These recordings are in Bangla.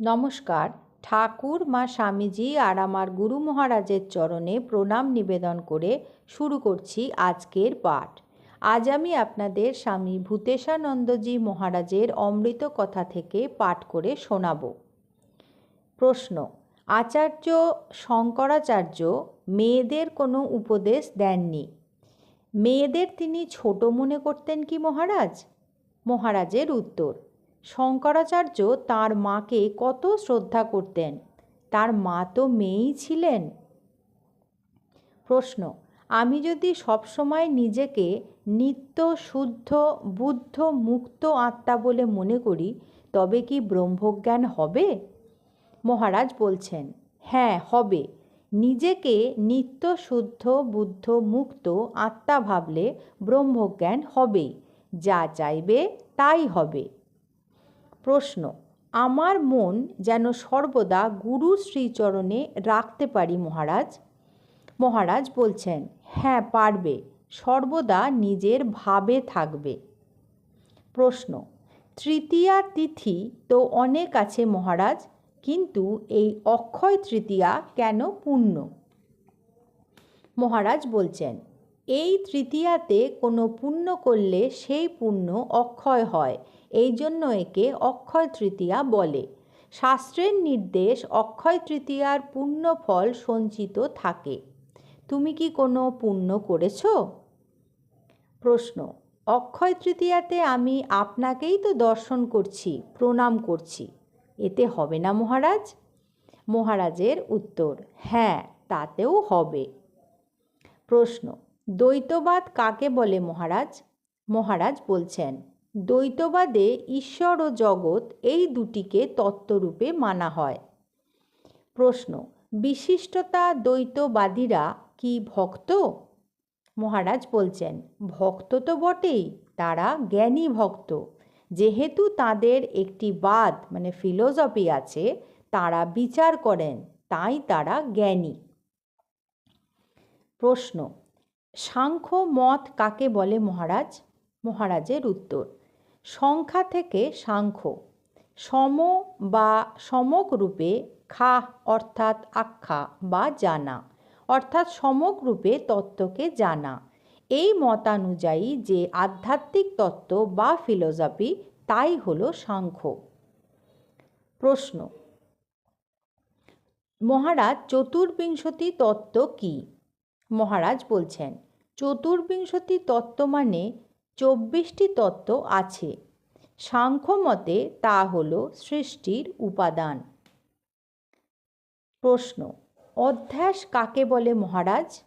নমস্কার। ঠাকুর, মা স্বামীজি আর আমার গুরু মহারাজের চরণে প্রণাম নিবেদন করে শুরু করছি আজকের পাঠ। আজ আমি আপনাদের স্বামী ভূতেশানন্দজি মহারাজের অমৃত কথা থেকে পাঠ করে শোনাব। প্রশ্ন, আচার্য শঙ্করাচার্য মেয়েদের কোনো উপদেশ দেননি। মেয়েদের তিনি ছোট মনে করতেন কি মহারাজ? মহারাজের উত্তর শঙ্করাচার্য তার মাকে কত শ্রদ্ধা করতেন। তার মা তো মেয়েই ছিলেন। প্রশ্ন, আমি যদি সবসময় নিজেকে নিত্য শুদ্ধ, বুদ্ধ, মুক্ত আত্মা বলে মনে করি, তবে কি ব্রহ্মজ্ঞান হবে? মহারাজ বলছেন হ্যাঁ হবে। নিজেকে নিত্য শুদ্ধ, বুদ্ধ, মুক্ত আত্মা ভাবলে ব্রহ্মজ্ঞান হবেই। যা চাইবে তাই হবে। প্রশ্ন, আমার মন যেন সর্বদা গুরু শ্রীচরণে রাখতে পারি মহারাজ? মহারাজ বলছেন হ্যাঁ পারবে, সর্বদা নিজের ভাবে থাকবে। প্রশ্ন, তৃতীয়া তিথি তো অনেক আছে মহারাজ, কিন্তু এই অক্ষয় তৃতীয়া কেন পূর্ণ? মহারাজ বলছেন, এই তৃতীয়াতে কোনো পুণ্য করলে সেই পুণ্য অক্ষয় হয় এই জন্য একে অক্ষয় তৃতীয়া বলে। শাস্ত্রের নির্দেশ অক্ষয় তৃতীয়ার পুণ্য ফল সঞ্চিত থাকে। তুমি কি কোনো পুণ্য করেছ? প্রশ্ন, অক্ষয় তৃতীয়াতে আমি আপনাকেই তো দর্শন করছি, প্রণাম করছি। এতে হবে না মহারাজ? মহারাজের উত্তর হ্যাঁ তাতেও হবে। প্রশ্ন, দ্বৈতবাদ কাকে বলে মহারাজ? মহারাজ বলছেন দ্বৈতবাদে ঈশ্বর ও জগৎ এই দুটিকে তত্ত্বরূপে মানা হয়। প্রশ্ন, বিশিষ্টতা দ্বৈতবাদীরা কি ভক্ত? মহারাজ বলছেন, ভক্ত তো বটেই, তারা জ্ঞানী ভক্ত। যেহেতু তাদের একটি বাদ মানে ফিলোসফি আছে, তারা বিচার করেন, তাই তারা জ্ঞানী। প্রশ্ন, সাংখ্য মত কাকে বলে মহারাজ? মহারাজের উত্তর সংখ্যা থেকে সাংখ্য। সম বা সমক রূপে খা অর্থাৎ আখ্যা বা জানা। অর্থাৎ সমক রূপে তত্ত্বকে জানা। এই মতানুযায়ী যে আধ্যাত্মিক তত্ত্ব বা ফিলোসফি, তাই হলো সাংখ্য। প্রশ্ন, মহারাজ চতুর্বিংশতি তত্ত্ব কি? মহারাজ বলছেন, চতুর্বিংশতি তত্ত্ব মানে চব্বিশটি তত্ত্ব আছে। সাংখ্যমতে তা হল সৃষ্টির উপাদান। প্রশ্ন, অধ্যাস কাকে বলে মহারাজ?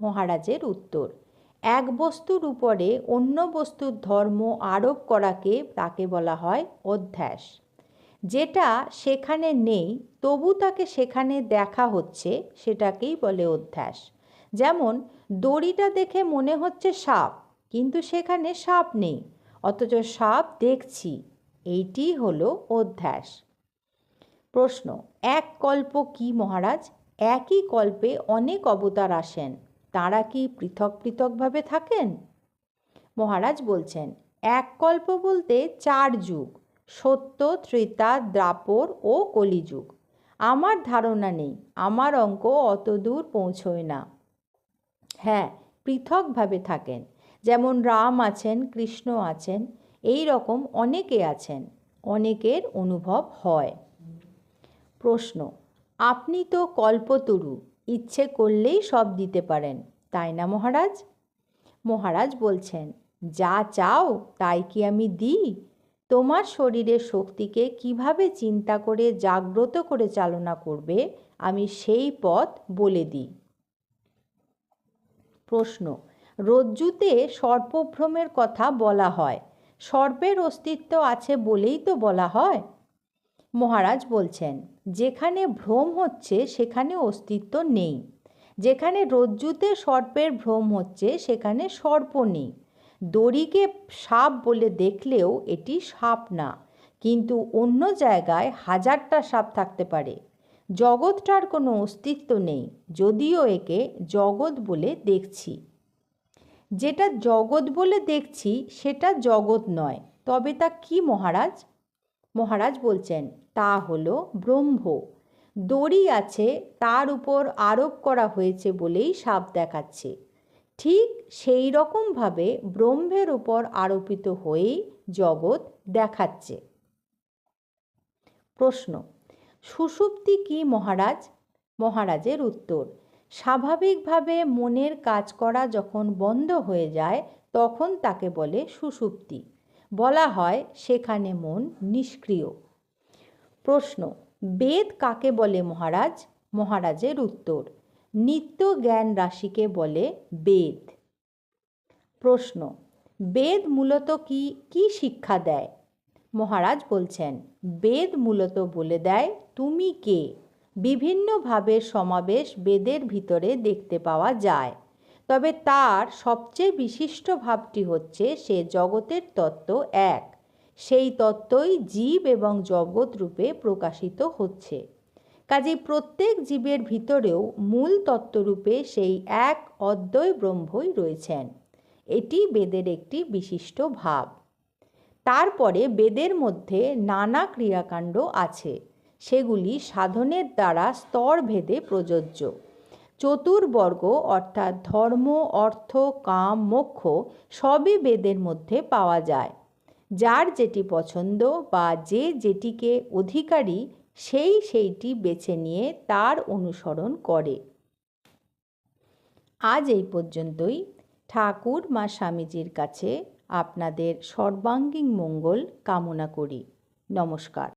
মহারাজের উত্তর, এক বস্তুর উপরে অন্য বস্তুর ধর্ম আরোপ করাকে তাকে বলা হয় অধ্যাস। যেটা সেখানে নেই, তবু তাকে সেখানে দেখা হচ্ছে, সেটাকেই বলে অধ্যাস। যেমন, দড়িটা দেখে মনে হচ্ছে সাপ কিন্তু সেখানে সাপ নেই, অথচ সাপ দেখছি। এইটি হলো অধ্যাস। প্রশ্ন, এক কল্প কি মহারাজ? একই কল্পে অনেক অবতার আসেন, তারা কি পৃথক পৃথকভাবে থাকেন? মহারাজ বলছেন, এক কল্প বলতে চার যুগ, সত্য, ত্রেতা, দ্রাপর ও কলিযুগ। আমার ধারণা নেই, আমার অঙ্ক অত দূর পৌঁছয় না। হ্যাঁ পৃথকভাবে থাকেন। যেমন রাম আছেন, কৃষ্ণ আছেন, এই রকম অনেকে আছেন, অনেকের অনুভব হয়। প্রশ্ন, আপনি তো কল্পতরু, ইচ্ছে করলেই সব দিতে পারেন, তাই না মহারাজ? মহারাজ বলছেন, যা চাও, তাই কি আমি দিই? তোমার শরীরের শক্তিকে কীভাবে চিন্তা করে জাগ্রত করে চালনা করবে, আমি সেই পথ বলে দিই। প্রশ্ন রজ্জুতে সর্পভ্রমের কথা বলা হয়। সর্পের অস্তিত্ব আছে বলেই তো বলা হয়। মহারাজ বলছেন, যেখানে ভ্রম হচ্ছে, সেখানে অস্তিত্ব নেই। যেখানে রজ্জুতে সর্পের ভ্রম হচ্ছে, সেখানে সর্প নেই। দড়িকে সাপ বলে দেখলেও এটি সাপ না, কিন্তু অন্য জায়গায় হাজারটা সাপ থাকতে পারে। জগৎটার কোনো অস্তিত্ব নেই, যদিও একে জগৎ বলে দেখছি। যেটা জগৎ বলে দেখছি, সেটা জগৎ নয়। তবে তা কি মহারাজ? মহারাজ বলছেন, তা হল ব্রহ্ম। দড়ি আছে, তার উপর আরোপ করা হয়েছে বলেই সাপ দেখাচ্ছে। ঠিক সেই রকমভাবে ব্রহ্মের উপর আরোপিত হয়েই জগৎ দেখাচ্ছে। প্রশ্ন, সুষুপ্তি কি মহারাজ? মহারাজের উত্তর স্বাভাবিকভাবে মনের কাজ করা যখন বন্ধ হয়ে যায়, তখন তাকে বলে সুষুপ্তি বলা হয়, সেখানে মন নিষ্ক্রিয়। প্রশ্ন, বেদ কাকে বলে মহারাজ? মহারাজের উত্তর, নিত্য জ্ঞান রাশিকে বলে বেদ। প্রশ্ন, বেদ মূলত কি কি শিক্ষা দেয়? মহারাজ বলছেন, বেদ মূলত বলে দেয়, তুমি কে? বিভিন্ন ভাবের সমাবেশ বেদের ভিতরে দেখতে পাওয়া যায়। তবে তার সবচেয়ে বিশিষ্ট ভাবটি হচ্ছে সে জগতের তত্ত্ব এক। সেই তত্ত্বই জীব এবং জগৎ রূপে প্রকাশিত হচ্ছে। কাজেই প্রত্যেক জীবের ভিতরেও মূল তত্ত্বরূপে সেই এক অদ্বয় ব্রহ্মই রয়েছেন। এটি বেদের একটি বিশিষ্ট ভাব। তারপরে বেদের মধ্যে নানা ক্রিয়াকাণ্ড আছে। সেগুলি সাধনের দ্বারা স্তর ভেদে প্রযোজ্য। চতুর্বর্গ অর্থাৎ ধর্ম, অর্থ, কাম, মোক্ষ সবই বেদের মধ্যে পাওয়া যায়। যার যেটি পছন্দ বা যে যেটিকে অধিকারী, সেই সেইটি বেছে নিয়ে তার অনুসরণ করে। আজ এই পর্যন্তই। ঠাকুর মা স্বামীজির কাছে আপনাদের সর্বাঙ্গীন মঙ্গল কামনা করি। নমস্কার।